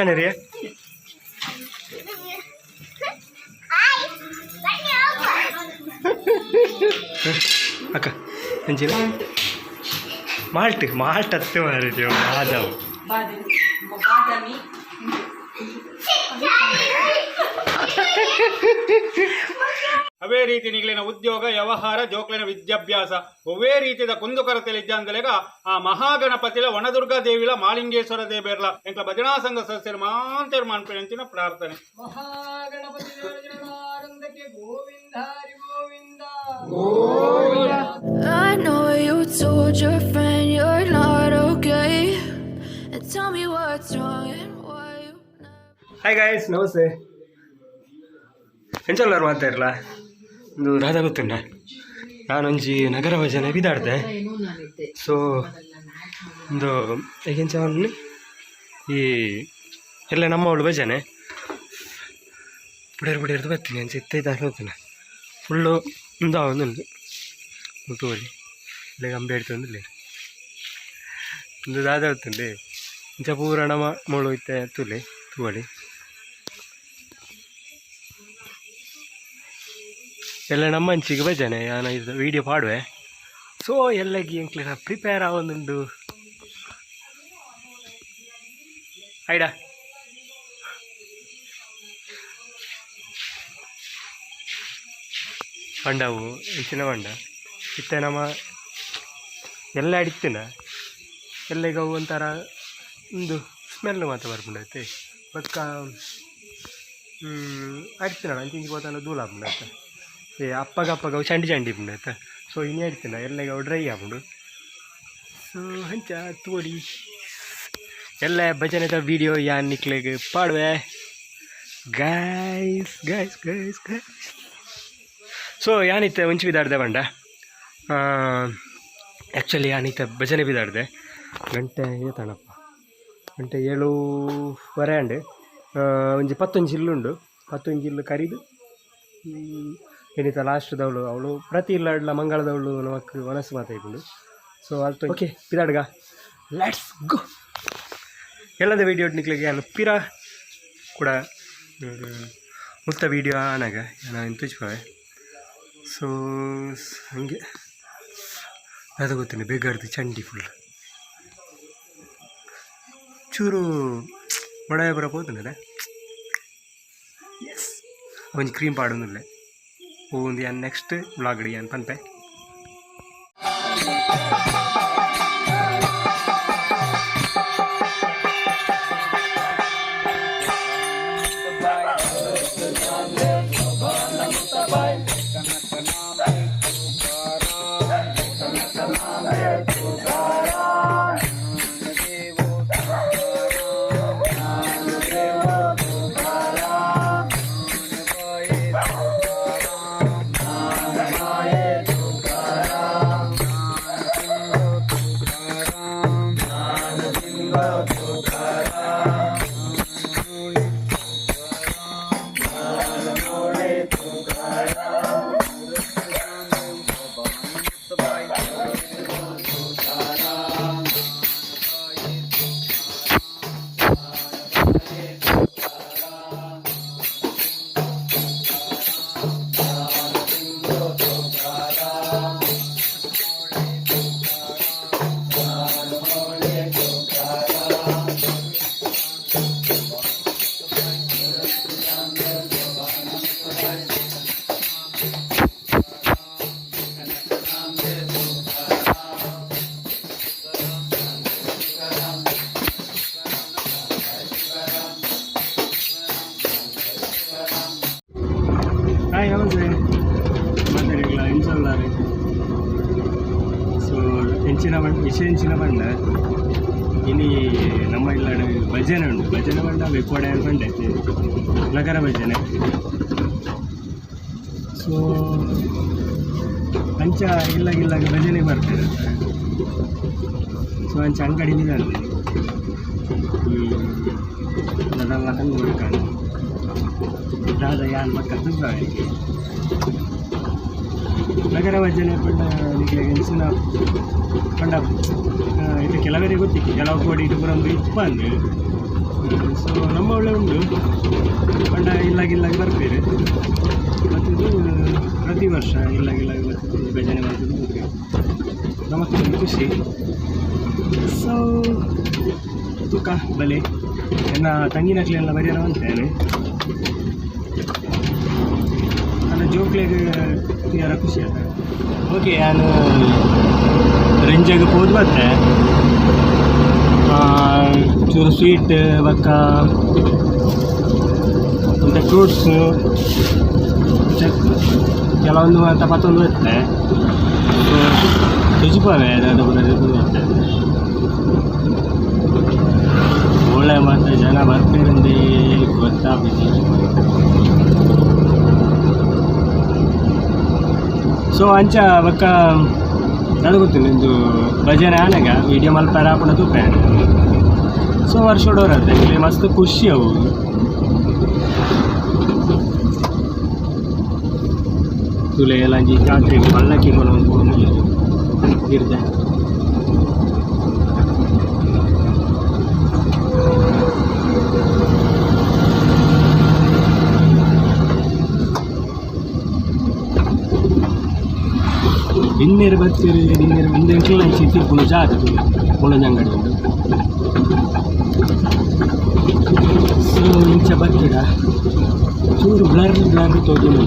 ಏನಿರಿ ಅಕ್ಕ ಅಂಚಿನ malt malt ಹತ್ತು ಮಾರಿದ್ವಿ ಮಾಧವ್ ಬಾದಾಮಿ ಬಾದಾಮಿ ಅವೇ ರೀತಿ ನಿಗಲಿನ ಉದ್ಯೋಗ ವ್ಯವಹಾರ ಜೋಕ್ಲಿನ ವಿದ್ಯಾಭ್ಯಾಸ. ಒವೇ ರೀತಿದ ಕುಂದುಕೊರತೆಲಿದ್ದಂದಲೆಗ ಆ ಮಹಾಗಣಪತಿಲ ವನದುರ್ಗಾ ದೇವಿಲ ಮಾಲಿಂಗೇಶ್ವರ ದೇವೇರ್ಲ ಎಂಕ್ಲ ಭಜನಾ ಸಂಘ ಸದಸ್ಯರು ಮಾಂತೇರ್ ಮಾನ್ಪಿನ ಪ್ರಾರ್ಥನೆ. I know you told your friend you're not okay. And tell me what's wrong and why you never. Hi guys ನಮಸ್ತೆ. ಎಂಚಲ್ಲಾರು ಮಾತಾಡ್ಲ? ಒಂದು ರಾಧ ಗೊತ್ತುಂಡ ನಾನೊಂಜಿ ನಗರ ಭಜನೆ ಬಿದಾಡ್ದೆ. ಸೊ ಒಂದು ಹೇಗೆಂಚ ಈ ಎಲ್ಲ ನಮ್ಮವಳು ಭಜನೆ. ಪುಡಿಯರ್ ಪುಡಿಯರ್ದು ಬರ್ತೀನಿ, ಅಂಚೆ ಎತ್ತೈದು ಹೋಗ್ತೀನಿ ಫುಲ್ಲು ಒಂದು ಅವನು ಮುಟ್ಟುವಳಿ ಇಲ್ಲ ಗಂಬೆ ಹಿಡ್ತಂದಿಲ್ಲ ಒಂದು ದಾದ ಹೊತ್ತುಂಡೆ ಇಂಚ ಪೂರ ನಮ್ಮ ಮೊಳು ಇತ್ತೆ ತುಲೆ ತೂವಳಿ. ಎಲ್ಲ ನಮ್ಮ ಅಂಚಿಗೆ ನಾನು ಇದು ವೀಡಿಯೋ ಪಾಡುವೆ ಸೊ ಎಲ್ಲಗಿ ಎಂಕ್ಲಿನ ಪ್ರಿಪೇರ್ ಆವೊಂದುಂಡು ಐಡಾ ಪಂಡವು, ಹೆಚ್ಚಿನ ಬಂಡ ಇತ್ತೆ ನಮ್ಮ ಎಲ್ಲ ಅಡಿತಿನ ಎಲ್ಲ ಅವು ಒಂಥರ ಒಂದು ಸ್ಮೆಲ್ ಮಾತ್ರ ಬರ್ಬಿಡೈತೆ ಬಕ್ಕ ಅಡಿತಿನ ಅಂಚಿಂಚಿ ಹೋತಲ್ಲ ಧೂಳ ಆಗ್ಬಿಡತ್ತೆ ಏ, ಅಪ್ಪಗ ಅಪ್ಪಗ ಅವು ಚಂಡಿ ಚಂಡಿ ಆಯ್ತಾ? ಸೊ ಇನ್ನು ಹೇಳ್ತೀನಿ ಎಲ್ಲಗ ಅವು ಡ್ರೈ ಆಗ್ಬಿಡು. ಸೊ ಹಂಚ ತೋಡಿ ಎಲ್ಲ ಭಜನೆದ ವಿಡಿಯೋ ಯಾನ್ ನಿಕ್ಲೆಗೆ ಪಾಡುವೆ? Guys guys guys guys so ಯಾನಿತ್ತೆ ಒಂಚು ಬಿದಾಡ್ದೆ ಬಂಡ? ಆ್ಯಕ್ಚುಲಿ ಯಾನಿತ್ತ ಭಜನೆ ಬಿದ್ದಾಡ್ದೆ ಗಂಟೆ ಏತಣಪ್ಪ ಗಂಟೆ ಏಳುವರೆ ಅಂಡೆ. ಒಂಜಿ ಪತ್ತೊಂಜಿ ಇಲ್ಲುಂಡು ಪತ್ತೊಂಜಿ ಇಲ್ಲು ಕರಿದು ಏನಿತ್ತ ಲಾಸ್ಟ್ದವಳು ಅವಳು ಪ್ರತಿ ಇಲ್ಲಾಡ್ಲ ಮಂಗಳದವಳು ನಮಕ್ ಮನಸ್ಸು ಮಾತಾಡ್ಕೊಂಡು. ಸೊ ಅಲ್ತು ಓಕೆ ಪಿರಾಡ್ಗ? ಲೆಟ್ಸ್ ಗೋ ಎಲ್ಲದ ವೀಡಿಯೋ ನಿಕ್ಲಿಗೆ ಅಲ್ಲಿ ಪಿರ ಕೂಡ ಮುಕ್ತ ವೀಡಿಯೋ ಆನಾಗ ನಾನು ಇಂತುಚ್ಪವೆ ಸೊ ಹಂಗೆ. ಅದು ಗೊತ್ತಿಲ್ಲ ಬೇಗಾರ್ದು ಚಂಡಿ ಫುಲ್ ಚೂರು ಒಡೆಯ ಬರಬಹುದು ಎಸ್ ಒಂದು ಕ್ರೀಮ್ ಪಾಡೋದಿಲ್ಲ ಒಂದು ಯಾನ್ ನೆಕ್ಸ್ಟ್ ಬ್ಲಾಗಡಿ ಯಾನ್ ಪನ್ಪೆ ಹಾಯ್ ವಿಶೇಷನ ಬಂದ. ಇಲ್ಲಿ ನಮ್ಮ ಇಲ್ಲ ಭಜನೆ ಉಂಟು. ಭಜನೆ ಬಂಡ ವೆಕ್ಕೋಡೆ ಬಂಡೆ ನಗರ ಭಜನೆ. ಸೊ ಅಂಚ ಇಲ್ಲಾಗಿಲ್ಲಾಗ ಭಜನೆ ಬರ್ತದೆ. ಸೊ ಅಂಚ ಅಂಗಡಿ ನಾನು ಅದೆಲ್ಲ ತಂದು ಹುಡುಕಾನೆ ದಾದ ಯಾರು ನಗರ ಭಜನೆ ಪಂಡ ಎನ್ಸಿನ ಪಂಡ ಇದು ಕೆಲವರಿಗೆ ಗೊತ್ತಿತ್ತು, ಕೆಲವು ಕೋಡಿ ಇದು ಬರೋದು ಇಪ್ಪಂದು ಸೊ ನಮ್ಮ ಒಳ್ಳೆ ಉಂಟು. ಪಂಡ ಇಲ್ಲಾಗಿಲ್ಲಾಗಿ ಬರ್ತೀರಿ ಮತ್ತಿದು ಪ್ರತಿ ವರ್ಷ ಇಲ್ಲಾಗಿಲ್ಲಾಗಿ ಬರ್ತೀವಿ ಭಜನೆ ಮಾಡ್ತಿದ್ದು ನಮಗೊಂದು ಖುಷಿ. ಸೊ ತೂಕ ಬಲೆ. ಎಲ್ಲ ತಂಗಿನಕ್ಲಿ ಎಲ್ಲ ಬರೆಯೋಣ ಅಂತೇನೆ ಜೋಕ್ಲೆಗೆ ಯಾರ ಖುಷಿ ಆಯ್ತು ಓಕೆ, ನಾನು ರೆಂಜಾಗಿ ಹೋದ್ ಮತ್ತೆ ಚೂರು ಸ್ವೀಟ್ ಬಕ್ಕ ಮತ್ತು ಫ್ರೂಟ್ಸು ಕೆಲವೊಂದು ಅಂತ ಮತ್ತೊಂದು ಸೊ ತುಜಿಪವೆ ಬರುತ್ತೆ ಒಳ್ಳೆ ಮತ್ತು ಜನ ಬರ್ತೀರಂದು ಗೊತ್ತಾಗ್ಬಿಟ್ಟು ಸೊ ಅಂಚ ಬಕ್ಕ ಅದು ಗೊತ್ತಿಲ್ಲ ಇಂದು ಭಜನೆ ಆನೆಗ ವಿಡಿಯೋ ಮಲ್ಪಾರ ಪುಣ ತೂಪೆ ಸೊ ವರ್ಷ ಹೊಡೋರತ್ತೆ ಇಲ್ಲಿ ಮಸ್ತ್ ಖುಷಿ ಅವು. ತುಲೆ ಎಲ್ಲ ಜಾತ್ರೆ ಪಲ್ಲಕ್ಕಿ ಕೊಡೋದು ಗಿರ್ಜೆ ಇನ್ನೇರು ಬರ್ತೀರಿ ಇನ್ನೇರು ಒಂದು ಎಂಟ್ಲು ಹಂಚಿ ತಿರ್ಕೊಂಡು ಜಾಗದು ಮುಳಂಜ ಅಂಗಡಿ ಉಂಟು ಸೊ ಇಂಚ ಬರ್ತೀರ ಚೂರು ಬ್ಲರ್ ಬ್ಲರ್ ತೋಜುಂಡು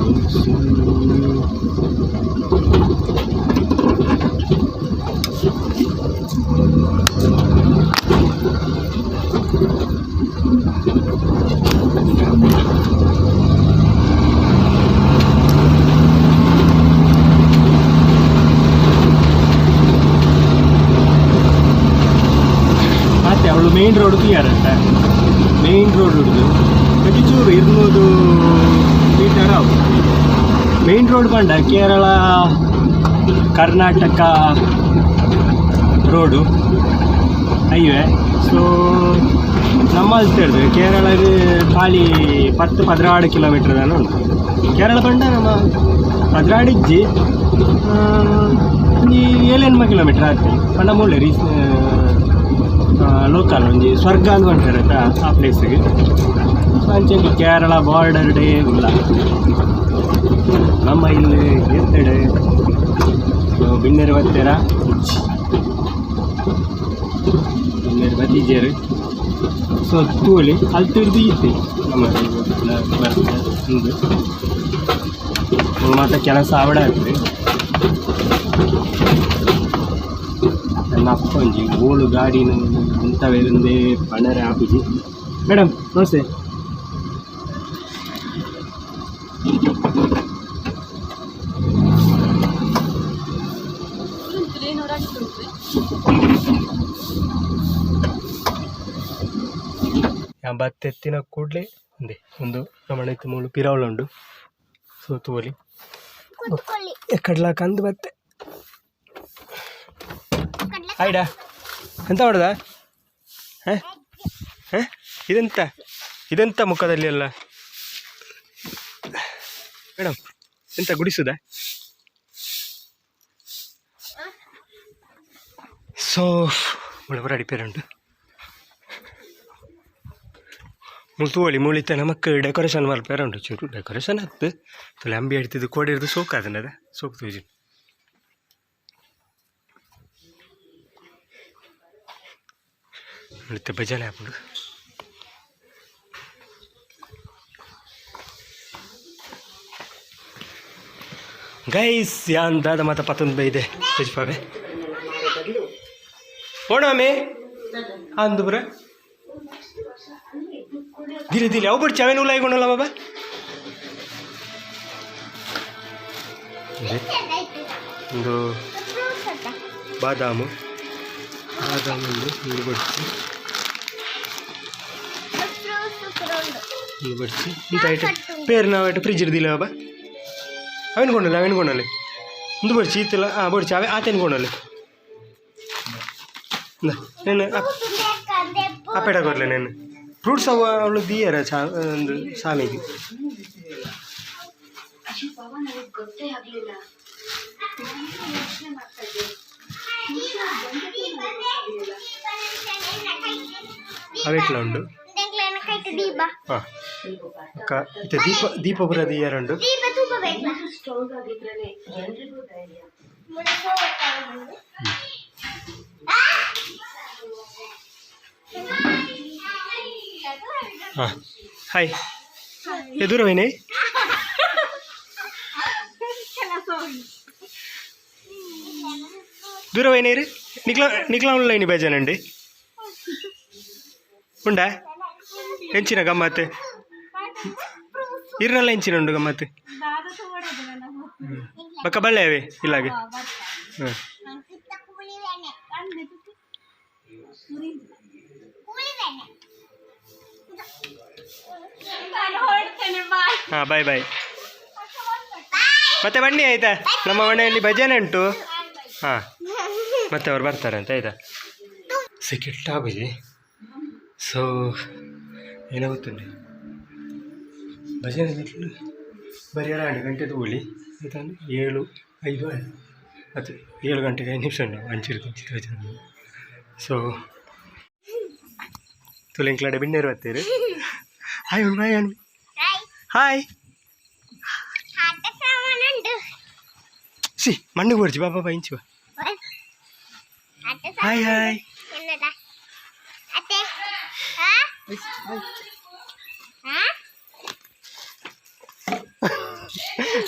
ಮೇನ್ ರೋಡ್ ಅಂತ ಮೇನ್ ರೋಡ್ ಹಿಡಿದು ಪ್ರತಿ ಚೂರು ಇರ್ನೂರು ಮೀಟರ್ ಮೇನ್ ರೋಡ್ ಬಂಡ Kerala, Karnataka road highway. So ನಮ್ಮಲ್ಲಿ ತಿಳಿದ್ರೆ ಕೇರಳ ಖಾಲಿ ಪತ್ತು ಪದ್ರಾಡು ಕಿಲೋಮೀಟರ್ ತಾನೆ ಉಂಟು. ಕೇರಳ ಬಂಡ ನಮ್ಮ ಪದ್ರಾಡಿಜ್ಜಿ ಈ ಏಳೆನ್ಮ ಕಿಲೋಮೀಟರ್ ಆಗ್ತದೆ. ಪಂಡ ಮೂಳೆ ರೀ ಲೋಕಲ್ ಒಂಜಿ ಸ್ವರ್ಗ ಅಂತಾರೆ ಆಯ್ತಾ, ಆ ಪ್ಲೇಸಿಗೆ ಅಂಚೆ ಕೇರಳ ಬಾರ್ಡರ್ ಡೇ ಇಲ್ಲ. ನಮ್ಮ ಇಲ್ಲಿ ಎತ್ತಡೆ ಬಿನ್ನೆರೆ ಬತ್ತೆರ ಬಿನ್ನೆರೆ ಬತ್ತಿಜೇರು ಸೊ ತೂಲಿ, ಅಲ್ಲಿ ತಿರ್ದು ಇತ್ತು ನಮ್ಮ ಹಿಂದೆ ಮಾತ್ರ ಕೆಲಸ ಆವಡ ಆಗ್ತದೆ. ನನ್ನ ಅಪ್ಪ ಒಂಜಿ ಓಳು ಗಾಡಿನ ಇಂಥವೇರಿಂದೇ ಪಣರೆ ಆಪುಜಿ ಮೇಡಮ್ ನಮಸ್ತೆ. ಬತ್ತೆತ್ತಿನ ಕೂಡಲೇ ಒಂದೇ ಒಂದು ನಮ್ಮನೆತ್ತು ಮೂಳು ಪಿರಾವಳ ಉಂಡು. ಸೊ ತೋಲಿ ಎಕ್ಕಡ್ಲಾಕ ಅಂದು ಬತ್ತೆ. ಆಯ್ಡಾ ಎಂತ ಮಾಡ್ದ? ಇದೆಂತ? ಇದೆಂತ ಮುಖದಲ್ಲಿ ಎಲ್ಲ? ಮೇಡಮ್ ಎಂತ ಗುಡಿಸುದ? ಸೋ ಮುಳಬರ ಅಡಿಪೇರ ಉಂಟು. ಮುಳ್ತುವಳಿ ಮುಳಿತ ನಮಕ್ ಡೆಕೋರೇಷನ್ ಮಲ್ಪೇರ ಉಂಟು. ಚೂರು ಡೆಕೋರೇಷನ್ ಆಗ್ತದೆ. ಅಂಬಿ ಹಿಡ್ತಿದ್ದು ಕೋಡಿ ಹಿಡ್ದು ಅದನ್ನದ ಸೋಕ್ ತೂಜಿ ಮುಳಿತ ಭಜನೆ ಹಾಕೊಂಡು ಗೈಸ್ ಯಾಂದಾದ ಮಾತ ಪತ್ತೊಂದು ಬೈದೆ ತೆಜ್ಪಾವೆ ಓಣಾಮೆ ಅಂದು ಬ್ರ ಧೀರೆ ಧೀರೆ ಅವು ಬಿಡ್చి ಅವೇನು ಉಲಾಯ್ಕೊಂಡಲ್ಲ ಬಾಬಾ ಇದೆ. ಒಂದು ಬಾದಾಮು ಬಾದಾಮು ಒಂದು ಒಂದು ఫుల్ పడిచి ఇంత హైట్ పేరు నా బయట ఫ్రిడ్జ్ దిలే బాబా అవన్నీ కొనాలి అవన్నీ కొనాలి ముందు పడిచి ఇతల పడిచి అవి అతను కొనాలి నేను అప్పేట కొట్టలే నేను ఫ్రూట్స్ అవ వాళ్ళు దియ్యారా సామికి అవి ఎట్లా ఉండు ಹಾಂ ಇದು ದೀಪ ದೀಪ ಬರೋದು ಎರಡು ದೀಪ ತೂಪ ಬೇಕಲ್ಲ ಹಾಂ ಹಾಯ್ ಎದುರವೇನೆ దూరమైనరు నిక్లా నిక్లా లైన్ బేజానండి ఉండా ఎంచిన గమ్మత్ ಇರ್ನಲ್ಲ ಇಂಚಿನ ಉಂಡು ಗಮ್ಮತ್ತು ಬಕ್ಕ ಬಳ್ಳೆಯವೇ ಇಲ್ಲಾಗೆ? ಹಾಂ ಹಾಂ ಬಾಯ್ ಬಾಯ್ ಮತ್ತೆ ಬನ್ನಿ ಆಯಿತಾ? ನಮ್ಮ ಮನೆಯಲ್ಲಿ ಭಜನೆ ಉಂಟು. ಹಾಂ. ಮತ್ತೆ ಅವ್ರು ಬರ್ತಾರೆ ಅಂತ, ಆಯಿತಾ? ಸೆಕೆಟ್ ಟಾಬಿದೆ ಸೊ ಏನೋ ಗೊತ್ತುಂಟು. ಭಜನೆ ಬರೀ ಎರಡು ಗಂಟೆ ತಗೊಳ್ಳಿ. ಆಯ್ತಾ ಏಳು ಐದು ಹತ್ತು ಏಳು ಗಂಟೆಗೆ ಐದು ನಿಮಿಷ ಉಂಟು. ಅಂಚಿರು ಕಿಂಚಿತ್ ಭಜನೆ ಸೊ ತುಲೆಂಕ್ಲಾಡೆ ಬಿಣ್ಣೇರು ಬರ್ತೀರಿ ಹಾಯ್ ಉಂಡು ಹಾಯ್ ಉಂಡು ಹಾಯ್ ಸಿ ಮಣ್ಣಿಗೆ ಬರ್ಚಿ ಬಾಬಾ ಬಾ ಇಂಚು ಹಾಯ್ ಹಾಯ್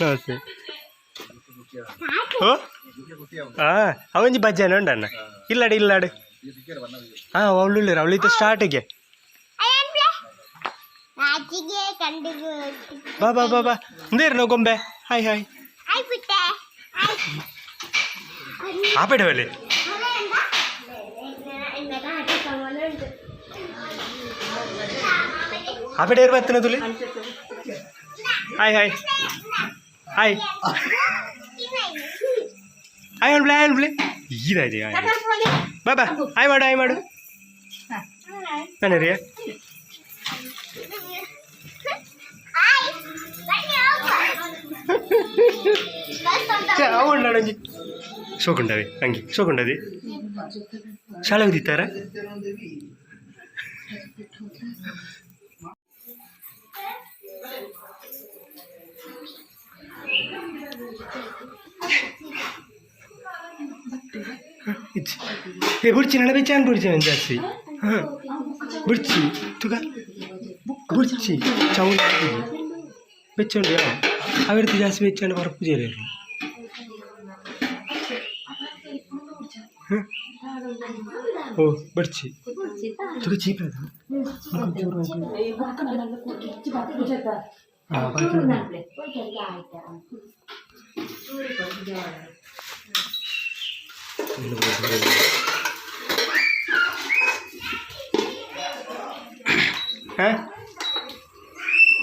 ఓకే ಅವಂಜಿ ಬಜ್ಜನ ಉಂಡಣ್ಣ ಇಲ್ಲಾಡಿ ಇಲ್ಲಾಡು. ಹಾ ಅವಳುಳ್ಳರು ಅವಳಿದ್ದ ಸ್ಟಾರ್ಟಿಗೆ ಬಾ ಬಾ ಬಾ ಬಾ. ನೀರು ಗೊಂಬೆ. Hi hi. ಆಪೇಡವಲ್ಲಿ ಆಪೇಡ ಏರ್ ಬರ್ತೀನಿ ತುಲಿ. Hi hi. ஹாய் ஹாய் அன்பளே ஹாய் அன்பளே ஈராடி ஹாய் பாபா ஹாய் மாடு ஹாய் மாடு என்ன అవును నడంజి సోకుండవి అంగి సోకుండది సెలవు తీస్తారా ಏ ಬಿಡ್ಚಿ ನಡಬೆ ಚಾನ್ ಬಿಡ್ಚಿ ನಾನು ಜಾಸ್ತಿ ಹಾಂ ಬಿಡ್ಚಿ ತುಗ ಬಿಡ್ಚಿ ಚೌನ್ ಬೆಚ್ಚಂಡು ಯಾವ ಅವೆಡ್ತು ಜಾಸ್ತಿ ಬೆಚ್ಚಂಡು ಹೊರ ಪೂಜೆ ಓ ಬಿಡ್ಚಿ ತುಗ ಚೀಪ್ ಅದ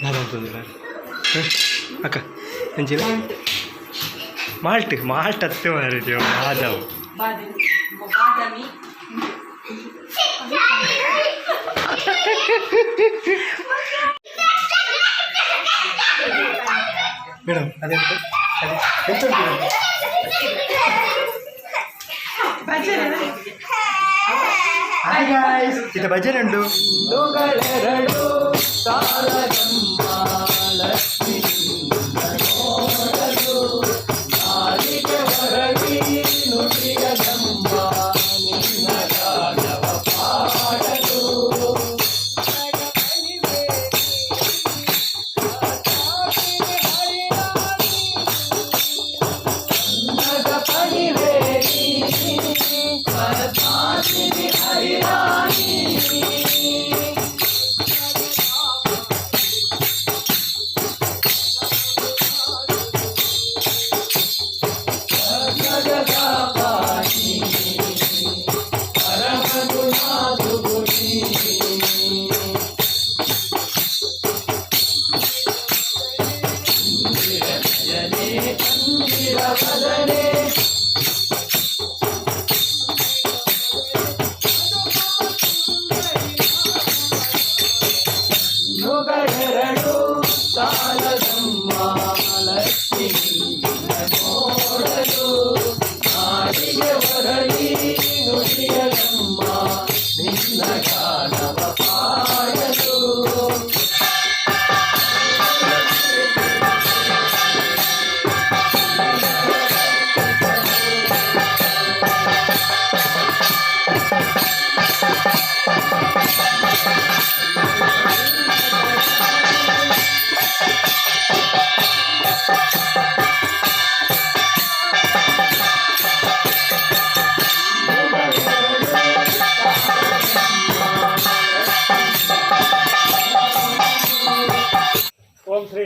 ಯಾವ್ದಂತಂದಿಲ್ಲ ಅಕ್ಕ ಅಂಚಿನ ಮಾಲ್ಟ್ ಮಾಲ್ಟ್ ಹತ್ತೆ ಮಾರಿದ್ಯೋ ಮಾಧವ್ ಬಾದಾಮಿ ಬಾದಾಮಿ ಮೇಡಮ್ ಅದೆಂತ ಅದೇ ಎಂತ ಉಂಟು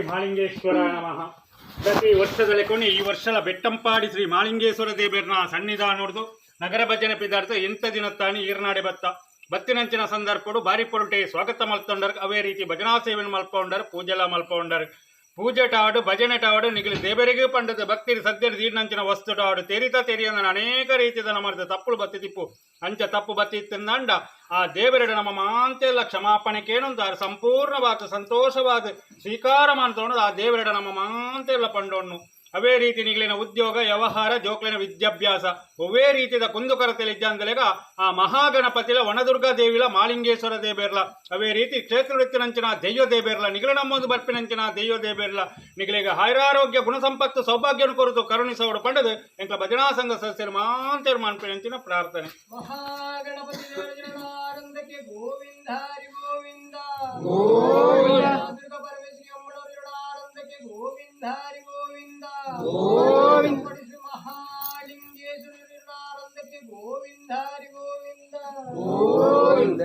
ಮಾಳಿಂಗೇಶ್ವರ ನಮಃ. ಪ್ರತಿ ವರ್ಷದಲ್ಲಿ ಕೊನೆ ಈ ವರ್ಷಲ ಬೆಟ್ಟಂಪಾಡಿ ಶ್ರೀ ಮಾಲಿಂಗೇಶ್ವರ ದೇವರನ್ನ ಸನ್ನಿಧಾನೋಡ್ದು ನಗರ ಭಜನೆ ಪಿದಾರ್ಥ ಎಂತ ದಿನ ತಾನಿ ಈರ್ನಾಡೆ ಬತ್ತ ಬತ್ತಿನಂಚಿನ ಸಂದರ್ಭಡು ಬಾರಿ ಪೊರುಟೆ ಸ್ವಾಗತ ಮಲ್ತೊಂಡರ್ ಅವೇ ರೀತಿ ಭಜನಾ ಸೇವೆ ಮಲ್ಪೊಂಡರ್, ಪೂಜೆಲ ಮಲ್ಪೊಂಡರ್. ಪೂಜೆ ಟಾಡು ಭಜನೆ ಟಾಡು ನಿಗಲಿ ದೇವರಿಗೆ ಪಂಡದ ಭಕ್ತಿ ಸದ್ಯದ ದೀರ್ಣಂಚಿನ ವಸ್ತು ಟಾಡು ತೆರಿತ ತೆರಿಯಂದ ಅನೇಕ ರೀತಿಯ ನಮ್ಮ ತಪ್ಪುಳು ಬತ್ತಿ ತಿಪ್ಪು. ಅಂಚ ತಪ್ಪು ಬತ್ತಿ ತಿಂದಂಡ, ಆ ದೇವರೆಡೆ ನಮ್ಮ ಮಾಂತೆಲ್ಲ ಕ್ಷಮಾಪಣೆ ಕೇಳೊಂದಾರ ಸಂಪೂರ್ಣವಾದ ಸಂತೋಷವಾದ ಸ್ವೀಕಾರ ಮಾಡ್ತಾ ಆ ದೇವರೆಡೆ ನಮ್ಮ ಮಾಂತೆಲ್ಲ ಪಂಡೊಣ್ಣು. ಅವೇ ರೀತಿ ನಿಗಲಿನ ಉದ್ಯೋಗ ವ್ಯವಹಾರ ಜೋಕ್ಲಿನ ವಿದ್ಯಾಭ್ಯಾಸ. ಒವೇ ರೀತಿಯ ಕುಂದುಕೊರತೆಲಿದ್ದಂದಲೆಗ ಆ ಮಹಾಗಣಪತಿಲ ವನದುರ್ಗಾ ದೇವಿಲ ಮಾಲಿಂಗೇಶ್ವರ ದೇಬೇರ್ಲ. ಅವೇ ರೀತಿ ಕ್ಷೇತ್ರ ವೃತ್ತಿನಂಚಿನ ದೈವ ದೇಬೇರ್ಲ ನಿಗಲ ನಮ್ಮೊಂದು ಬರ್ಪಿನಂಚಿನ ದೈವ ದೇಬೇರ್ಲ. ನಿಗಲಿಗ ಗುಣ ಸಂಪತ್ತು ಸೌಭಾಗ್ಯನ ಕೊರತು ಕರುಣಿಸೋಡು ಪಂಡದು ಎಂಕ ಭಜನಾ ಸಂಘ ಸದಸ್ಯರು ಮಾಂತೇರು ಮಾನ್ಪಿನಂಚಿನ ಪ್ರಾರ್ಥನೆ. ಮಹಾಗಣಪತಿ ಆನಂದಕ್ಕೆ ಗೋವಿಂದ ಹರಿ ಗೋವಿಂದ. గోవింద. మహాలింగేశ్వరి గోవిందారి గోవింద. గోవింద.